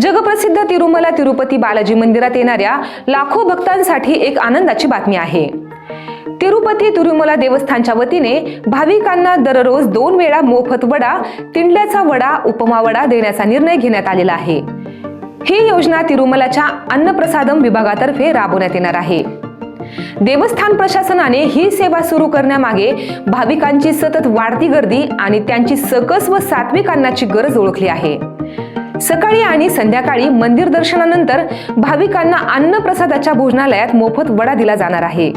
जगप्रसिद्ध तिरुमला तिरुपती बालाजी मंदिरात येणाऱ्या लाखो भक्तांसाठी एक आनंदाची बातमी आहे. तिरुपती तिरुमला देवस्थानच्या वतीने भाविकांना दररोज दोन वेळा मोफत वडा तिंडल्याचा वडा उपमा वडा देण्याचा निर्णय घेण्यात आलेला आहे. ही योजना तिरुमलाच्या अन्नप्रसादम विभागातर्फे राबवण्यात येणार आहे. देवस्थान प्रशासनाने ही सेवा सुरू करण्यामागे भाविकांची सतत वाढती गर्दी आणि त्यांची सकस व सात्विक अन्नाची गरज ओळखली आहे. सकाळी आणि संध्याकाळी मंदिर दर्शनानंतर भाविकांना अन्नप्रसादाच्या भोजनालयात मोफत वडा दिला जाणार आहे.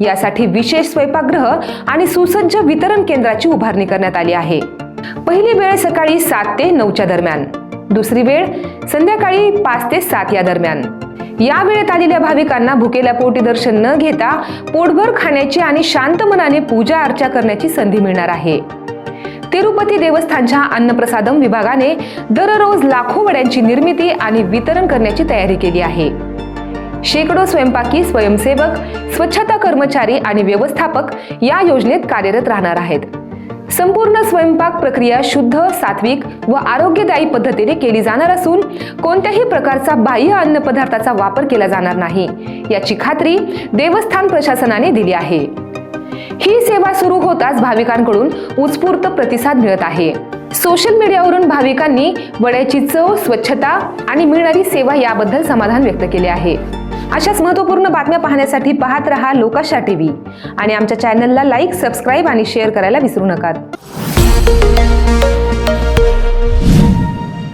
यासाठी विशेष स्वयंपाकगृह आणि सुसज्ज वितरण केंद्राची उभारणी करण्यात आली आहे. पहिली वेळ सकाळी सात ते नऊच्या दरम्यान. दुसरी वेळ संध्याकाळी पाच ते सात या दरम्यान. या वेळेत आलेल्या भाविकांना भुकेल्या पोटी दर्शन न घेता पोटभर खाण्याची आणि शांत मनाने पूजा अर्चा करण्याची संधी मिळणार आहे. तिरुपती देवस्थानच्या अन्नप्रसादम विभागाने दररोज लाखो वड्यांची निर्मिती आणि वितरण करण्याची तयारी केली आहे. शेकडो स्वयंपाकी स्वयंसेवक स्वच्छता कर्मचारी आणि व्यवस्थापक या योजनेत कार्यरत राहणार आहेत. संपूर्ण स्वयंपाक प्रक्रिया शुद्ध सात्विक व आरोग्यदायी पद्धतीने केली जाणार असून कोणत्याही प्रकारचा बाह्य अन्नपदार्थाचा वापर केला जाणार नाही याची खात्री देवस्थान प्रशासनाने दिली आहे. ही सेवा सुरू होताच भाविकांकडून उत्स्फूर्त प्रतिसाद मिळत आहे. सोशल मीडियावरून भाविकांनी वड्याची चव स्वच्छता आणि मिळणारी सेवा याबद्दल समाधान व्यक्त केले आहे. अशाच महत्त्वपूर्ण बातम्या पाहण्यासाठी पाहत रहा लोकाशा टी व्ही आणि आमच्या चॅनलला लाईक सबस्क्राईब आणि शेअर करायला विसरू नका.